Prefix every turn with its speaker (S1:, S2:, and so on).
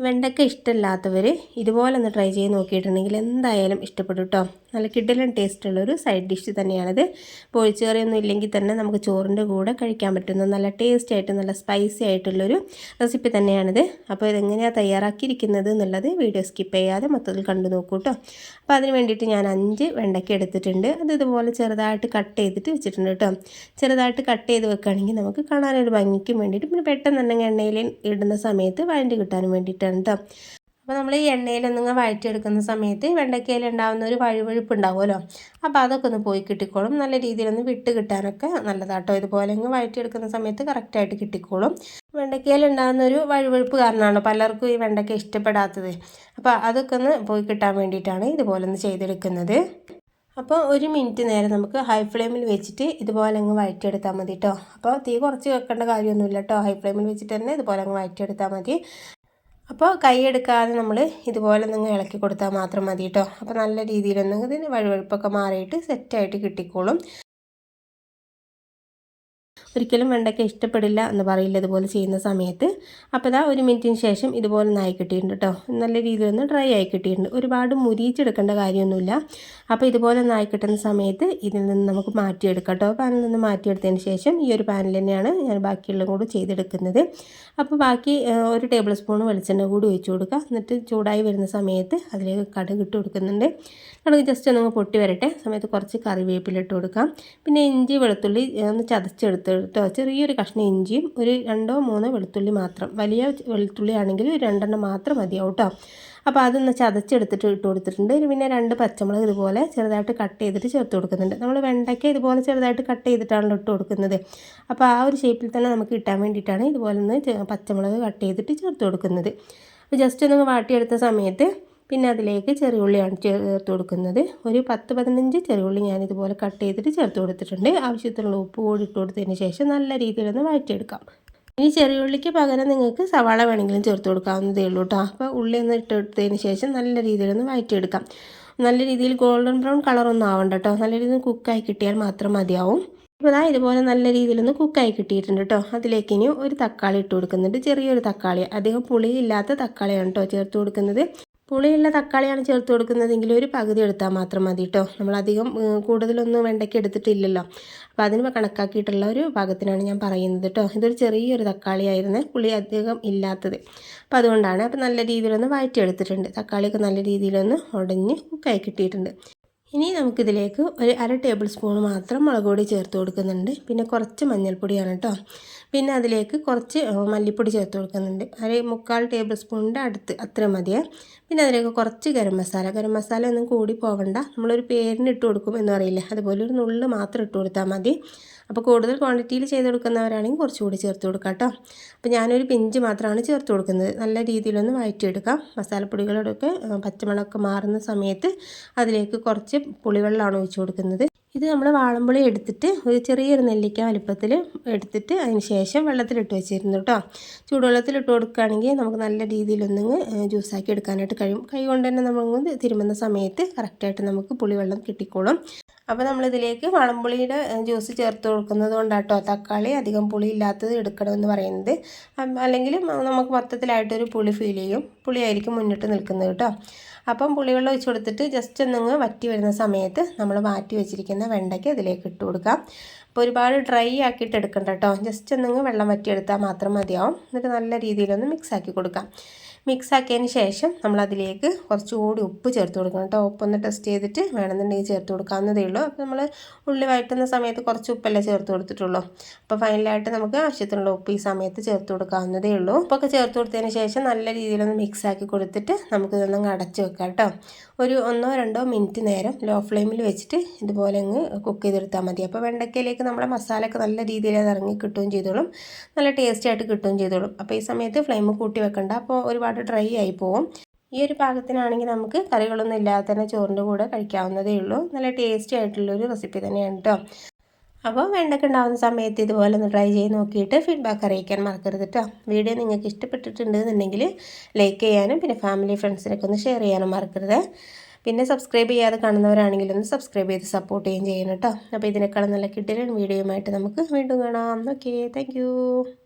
S1: വെണ്ടക്ക ഇഷ്ടമില്ലാത്തവർ ഇതുപോലെ ഒന്ന് ട്രൈ ചെയ്ത് നോക്കിയിട്ടുണ്ടെങ്കിൽ എന്തായാലും ഇഷ്ടപ്പെടും കേട്ടോ നല്ല കിഡിലും ടേസ്റ്റുള്ളൊരു സൈഡ് ഡിഷ് തന്നെയാണിത്. പൊഴിച്ചേറിയൊന്നും ഇല്ലെങ്കിൽ തന്നെ നമുക്ക് ചോറിന്റെ കൂടെ കഴിക്കാൻ പറ്റുന്ന നല്ല ടേസ്റ്റി ആയിട്ട് നല്ല സ്പൈസി ആയിട്ടുള്ളൊരു റെസിപ്പി തന്നെയാണിത്. അപ്പോൾ ഇതെങ്ങനെയാണ് തയ്യാറാക്കിയിരിക്കുന്നത് എന്നുള്ളത് വീഡിയോ സ്കിപ്പ് ചെയ്യാതെ മൊത്തത്തിൽ കണ്ടു നോക്കൂ കേട്ടോ അപ്പോൾ അതിന് വേണ്ടിയിട്ട് ഞാൻ അഞ്ച് വെണ്ടയ്ക്ക എടുത്തിട്ടുണ്ട്. അത് ഇതുപോലെ ചെറുതായിട്ട് കട്ട് ചെയ്തിട്ട് വെച്ചിട്ടുണ്ട് കേട്ടോ ചെറുതായിട്ട് കട്ട് ചെയ്ത് വെക്കുകയാണെങ്കിൽ നമുക്ക് കാണാനൊരു ഭംഗിക്കും വേണ്ടിയിട്ട് പിന്നെ പെട്ടെന്ന് തന്നെ എണ്ണയിൽ ഇടുന്ന സമയത്ത് വഴണ്ടി കിട്ടാനും വേണ്ടിയിട്ടാണ് കേട്ടോ അപ്പോൾ നമ്മൾ ഈ എണ്ണയിലൊന്നിങ്ങനെ വഴറ്റിയെടുക്കുന്ന സമയത്ത് വെണ്ടയ്ക്കയിൽ ഉണ്ടാകുന്ന ഒരു വഴുവഴുപ്പ് ഉണ്ടാവുമല്ലോ അപ്പോൾ അതൊക്കെ ഒന്ന് പോയി കിട്ടിക്കോളും. നല്ല രീതിയിലൊന്ന് വിട്ട് കിട്ടാനൊക്കെ നല്ലതാട്ടോ. ഇതുപോലെ ഇങ്ങ് വഴറ്റിയെടുക്കുന്ന സമയത്ത് കറക്റ്റായിട്ട് കിട്ടിക്കോളും. വെണ്ടയ്ക്കയിൽ ഉണ്ടാകുന്ന ഒരു വഴുവഴുപ്പ് കാരണമാണ് പലർക്കും ഈ വെണ്ടയ്ക്ക ഇഷ്ടപ്പെടാത്തത്. അപ്പോൾ അതൊക്കെ ഒന്ന് പോയി കിട്ടാൻ വേണ്ടിയിട്ടാണ് ഇതുപോലെ ഒന്ന് ചെയ്തെടുക്കുന്നത്. അപ്പോൾ ഒരു മിനിറ്റ് നേരം നമുക്ക് ഹൈ ഫ്ലെയിമിൽ വെച്ചിട്ട് ഇതുപോലെ അങ്ങ് വഴറ്റിയെടുത്താൽ മതി കേട്ടോ അപ്പോൾ തീ കുറച്ച് വെക്കേണ്ട കാര്യമൊന്നുമില്ല കേട്ടോ ഹൈ ഫ്ലെയിമിൽ വെച്ചിട്ട് തന്നെ ഇതുപോലെ അങ്ങ് വഴറ്റിയെടുത്താൽ മതി. അപ്പോൾ കൈ എടുക്കാതെ നമ്മൾ ഇതുപോലെ നിങ്ങൾ ഇളക്കി കൊടുത്താൽ മാത്രം മതി കേട്ടോ അപ്പോൾ നല്ല രീതിയിലൊന്ന് ഇതിന് വഴുവഴുപ്പൊക്കെ മാറിയിട്ട് സെറ്റായിട്ട് കിട്ടിക്കോളും. ഒരിക്കലും വെണ്ടയ്ക്ക ഇഷ്ടപ്പെടില്ല എന്ന് പറയില്ല ഇതുപോലെ ചെയ്യുന്ന സമയത്ത്. അപ്പോൾ ഇതാ ഒരു മിനിറ്റിന് ശേഷം ഇതുപോലെ നായി കിട്ടിയിട്ടുണ്ട് കേട്ടോ നല്ല രീതിയിൽ ഒന്ന് ഡ്രൈ ആയി കിട്ടിയിട്ടുണ്ട്. ഒരുപാട് മുരിച്ചെടുക്കേണ്ട കാര്യമൊന്നുമില്ല. അപ്പോൾ ഇതുപോലെ നായി കിട്ടുന്ന സമയത്ത് ഇതിൽ നിന്ന് നമുക്ക് മാറ്റിയെടുക്കാം കേട്ടോ പാനിൽ നിന്ന് മാറ്റിയെടുത്തതിന് ശേഷം ഈ ഒരു പാനിൽ തന്നെയാണ് ഞാൻ ബാക്കിയുള്ള കൂടെ ചെയ്തെടുക്കുന്നത്. അപ്പോൾ ബാക്കി ഒരു ടേബിൾ സ്പൂൺ വെളിച്ചെണ്ണ കൂടി ഒഴിച്ച് കൊടുക്കുക. എന്നിട്ട് ചൂടായി വരുന്ന സമയത്ത് അതിലേക്ക് കടുക് ഇട്ട് കൊടുക്കുന്നുണ്ട്. കടുക് ജസ്റ്റ് ഒന്ന് പൊട്ടി വരട്ടെ. സമയത്ത് കുറച്ച് കറിവേപ്പിലിട്ട് കൊടുക്കാം. പിന്നെ ഇഞ്ചി വെളുത്തുള്ളി ഒന്ന് ചതച്ചെടുത്ത് കേട്ടോ ചെറിയൊരു കഷ്ണം ഇഞ്ചിയും ഒരു രണ്ടോ മൂന്നോ വെളുത്തുള്ളി മാത്രം. വലിയ വെളുത്തുള്ളി ആണെങ്കിൽ ഒരു രണ്ടെണ്ണം മാത്രം മതിയാവും കേട്ടോ. അപ്പോൾ അതൊന്ന് ചതച്ചെടുത്തിട്ട് ഇട്ട് കൊടുത്തിട്ടുണ്ട്. പിന്നെ രണ്ട് പച്ചമുളക് ഇതുപോലെ ചെറുതായിട്ട് കട്ട് ചെയ്തിട്ട് ചേർത്ത് കൊടുക്കുന്നുണ്ട്. നമ്മൾ വെണ്ടയ്ക്ക ഇതുപോലെ ചെറുതായിട്ട് കട്ട് ചെയ്തിട്ടാണല്ലോ ഇട്ട് കൊടുക്കുന്നത്. അപ്പോൾ ആ ഒരു ഷേപ്പിൽ തന്നെ നമുക്ക് കിട്ടാൻ വേണ്ടിയിട്ടാണ് ഇതുപോലെ ഒന്ന് പച്ചമുളക് കട്ട് ചെയ്തിട്ട് ചേർത്ത് കൊടുക്കുന്നത്. അപ്പോൾ ജസ്റ്റ് ഒന്ന് വാട്ടിയെടുത്ത സമയത്ത് പിന്നെ അതിലേക്ക് ചെറിയ ഉള്ളിയാണ് ചേർത്ത് കൊടുക്കുന്നത്. ഒരു പത്ത് പതിനഞ്ച് ചെറിയുള്ളി ഞാൻ ഇതുപോലെ കട്ട് ചെയ്തിട്ട് ചേർത്ത് കൊടുത്തിട്ടുണ്ട്. ആവശ്യത്തിനുള്ള ഉപ്പ് കൂടി ഇട്ട് കൊടുത്തതിന് ശേഷം നല്ല രീതിയിലൊന്ന് വഴറ്റിയെടുക്കാം. ഇനി ചെറിയ ഉള്ളിക്ക് പകരം നിങ്ങൾക്ക് സവാള വേണമെങ്കിലും ചേർത്ത് കൊടുക്കാവുന്നതേ ഉള്ളൂ കേട്ടോ അപ്പോൾ ഉള്ളി ഒന്ന് ഇട്ടെടുത്തതിന് ശേഷം നല്ല രീതിയിലൊന്ന് വഴറ്റിയെടുക്കാം. നല്ല രീതിയിൽ ഗോൾഡൻ ബ്രൗൺ കളറൊന്നും ആവണ്ട കേട്ടോ നല്ല രീതിയിൽ കുക്കായി കിട്ടിയാൽ മാത്രം മതിയാവും. അപ്പോൾ അതാ ഇതുപോലെ നല്ല രീതിയിലൊന്ന് കുക്കായി കിട്ടിയിട്ടുണ്ട് കേട്ടോ അതിലേക്ക് ഇനി ഒരു തക്കാളി ഇട്ട് കൊടുക്കുന്നുണ്ട്. ചെറിയൊരു തക്കാളി. അധികം പുളിയില്ലാത്ത തക്കാളിയാണ് കേട്ടോ ചേർത്ത് കൊടുക്കുന്നത്. പുളിയുള്ള തക്കാളിയാണ് ചേർത്ത് കൊടുക്കുന്നതെങ്കിൽ ഒരു പകുതി എടുത്താൽ മാത്രം മതി കേട്ടോ നമ്മളധികം കൂടുതലൊന്നും വെണ്ടയ്ക്ക് എടുത്തിട്ടില്ലല്ലോ. അപ്പോൾ അതിന് കണക്കാക്കിയിട്ടുള്ള ഒരു പാകത്തിനാണ് ഞാൻ പറയുന്നത് കേട്ടോ ഇതൊരു ചെറിയൊരു തക്കാളിയായിരുന്നു പുളി അധികം ഇല്ലാത്തത്. അപ്പോൾ അതുകൊണ്ടാണ് അപ്പോൾ നല്ല രീതിയിലൊന്ന് വഴറ്റിയെടുത്തിട്ടുണ്ട്. തക്കാളിയൊക്കെ നല്ല രീതിയിലൊന്ന് ഉടഞ്ഞ് കുക്കായി കിട്ടിയിട്ടുണ്ട്. ഇനി നമുക്കിതിലേക്ക് ഒരു അര ടേബിൾ സ്പൂൺ മാത്രം മുളക് പൊടി ചേർത്ത് കൊടുക്കുന്നുണ്ട്. പിന്നെ കുറച്ച് മഞ്ഞൾപ്പൊടിയാണ് കേട്ടോ പിന്നെ അതിലേക്ക് കുറച്ച് മല്ലിപ്പൊടി ചേർത്ത് കൊടുക്കുന്നുണ്ട്. അര മുക്കാൽ ടേബിൾ സ്പൂണിന്റെ അടുത്ത് അത്ര മതിയേ. പിന്നെ അതിലേക്ക് കുറച്ച് ഗരം മസാല. ഗരം മസാല ഒന്നും കൂടി പോകണ്ട. നമ്മളൊരു പേരിന് ഇട്ട് കൊടുക്കും എന്ന് പറയില്ലേ? അതുപോലെ ഒരു നുള്ള് മാത്രം ഇട്ട് കൊടുത്താൽ മതി. അപ്പോൾ കൂടുതൽ ക്വാണ്ടിറ്റിയിൽ ചെയ്ത് കൊടുക്കുന്നവരാണെങ്കിൽ കുറച്ചുകൂടി ചേർത്ത് കൊടുക്കാം കേട്ടോ അപ്പോൾ ഞാനൊരു പിഞ്ച് മാത്രമാണ് ചേർത്ത് കൊടുക്കുന്നത്. നല്ല രീതിയിലൊന്ന് വഴറ്റിയെടുക്കാം മസാലപ്പൊടികളോടൊക്കെ പച്ചമുളകൊക്കെ മാറുന്ന സമയത്ത് അതിലേക്ക് കുറച്ച് പുളിവെള്ളമാണ് ഒഴിച്ചു കൊടുക്കുന്നത്. ഇത് നമ്മൾ വാളമ്പുളി എടുത്തിട്ട് ഒരു ചെറിയൊരു നെല്ലിക്ക വലുപ്പത്തിൽ എടുത്തിട്ട് അതിന് ശേഷം വെള്ളത്തിലിട്ട് വെച്ചിരുന്നു കേട്ടോ ചൂടുവെള്ളത്തിലിട്ട് കൊടുക്കുകയാണെങ്കിൽ നമുക്ക് നല്ല രീതിയിലൊന്നിങ്ങ് ജ്യൂസാക്കി എടുക്കാനായിട്ട് കഴിയും. കൈ കൊണ്ട് തന്നെ നമ്മൾ തിരുമുന്ന സമയത്ത് കറക്റ്റായിട്ട് നമുക്ക് പുളിവെള്ളം കിട്ടിക്കോളും. അപ്പോൾ നമ്മളിതിലേക്ക് വളംപുളിയുടെ ജ്യൂസ് ചേർത്ത് കൊടുക്കുന്നത് കൊണ്ടാട്ടോ. തക്കാളി അധികം പുളി ഇല്ലാത്തത് എടുക്കണമെന്ന് പറയുന്നത്. അല്ലെങ്കിൽ നമുക്ക് മൊത്തത്തിലായിട്ടൊരു പുളി ഫീൽ ചെയ്യും. പുളിയായിരിക്കും മുന്നിട്ട് നിൽക്കുന്നത് കേട്ടോ. അപ്പം പുളിവെള്ളം ഒഴിച്ച് കൊടുത്തിട്ട് ജസ്റ്റ് ഒന്നങ്ങ് വറ്റി വരുന്ന സമയത്ത് നമ്മൾ മാറ്റി വെച്ചിരിക്കുന്ന വെണ്ടയ്ക്ക് അതിലേക്ക് ഇട്ട് കൊടുക്കാം. അപ്പോൾ ഒരുപാട് ഡ്രൈ ആക്കിയിട്ട് എടുക്കണ്ട കേട്ടോ. ജസ്റ്റ് ഒന്നങ്ങ് വെള്ളം വറ്റിയെടുത്താൽ മാത്രം മതിയാവും. എന്നിട്ട് നല്ല രീതിയിലൊന്ന് മിക്സ് ആക്കി കൊടുക്കാം. മിക്സ് ആക്കിയതിന് ശേഷം നമ്മളതിലേക്ക് കുറച്ചുകൂടി ഉപ്പ് ചേർത്ത് കൊടുക്കണം കേട്ടോ. ഉപ്പൊന്ന് ടെസ്റ്റ് ചെയ്തിട്ട് വേണമെന്നുണ്ടെങ്കിൽ ചേർത്ത് കൊടുക്കാവുന്നതേ ഉള്ളൂ. അപ്പോൾ നമ്മൾ ഉള്ളി വഴറ്റുന്ന സമയത്ത് കുറച്ച് ഉപ്പല്ലേ ചേർത്ത് കൊടുത്തിട്ടുള്ളൂ. അപ്പോൾ ഫൈനലായിട്ട് നമുക്ക് ആവശ്യത്തിനുള്ള ഉപ്പ് ഈ സമയത്ത് ചേർത്ത് കൊടുക്കാവുന്നതേ ഉള്ളൂ. ഉപ്പൊക്കെ ചേർത്ത് കൊടുത്തതിന് ശേഷം നല്ല രീതിയിലൊന്ന് മിക്സ് ആക്കി കൊടുത്തിട്ട് നമുക്ക് ഇതൊന്നും അടച്ച് വെക്കാം കേട്ടോ. ഒരു ഒന്നോ രണ്ടോ മിനിറ്റ് നേരം ലോ ഫ്ലെയിമിൽ വെച്ചിട്ട് ഇതുപോലെ അങ്ങ് കുക്ക് ചെയ്തെടുത്താൽ മതി. അപ്പോൾ വെണ്ടയ്ക്കയിലേക്ക് നമ്മുടെ മസാലയൊക്കെ നല്ല രീതിയിൽ അത് ഇറങ്ങി കിട്ടുകയും ചെയ്തോളും. നല്ല ടേസ്റ്റി ആയിട്ട് കിട്ടുകയും ചെയ്തോളും. അപ്പോൾ ഈ സമയത്ത് ഫ്ലെയിം കൂട്ടി വെക്കണ്ട. അപ്പോൾ ഒരുപാട് ഡ്രൈ ആയി പോവും. ഈ ഒരു പാകത്തിനാണെങ്കിൽ നമുക്ക് കറികളൊന്നും ഇല്ലാതെ തന്നെ ചോറിന്റെ കൂടെ കഴിക്കാവുന്നതേ ഉള്ളൂ. നല്ല ടേസ്റ്റി ആയിട്ടുള്ളൊരു റെസിപ്പി തന്നെയാണ് കേട്ടോ അപ്പോൾ വെണ്ടയ്ക്ക ഉണ്ടാകുന്ന സമയത്ത് ഇതുപോലെ ഒന്ന് ട്രൈ ചെയ്ത് നോക്കിയിട്ട് ഫീഡ്ബാക്ക് അറിയിക്കാൻ മറക്കരുത് കേട്ടോ വീഡിയോ നിങ്ങൾക്ക് ഇഷ്ടപ്പെട്ടിട്ടുണ്ടെന്നുണ്ടെങ്കിൽ ലൈക്ക് ചെയ്യാനും പിന്നെ ഫാമിലി ഫ്രണ്ട്സിനൊക്കെ ഒന്ന് ഷെയർ ചെയ്യാനും മറക്കരുത്. പിന്നെ സബ്സ്ക്രൈബ് ചെയ്യാതെ കാണുന്നവരാണെങ്കിൽ ഒന്ന് സബ്സ്ക്രൈബ് ചെയ്ത് സപ്പോർട്ട് ചെയ്യുകയും ചെയ്യണം കേട്ടോ അപ്പോൾ ഇതിനേക്കാളും നല്ല കിട്ടിയ വീഡിയോയുമായിട്ട് നമുക്ക് വീണ്ടും കാണാം. Okay thank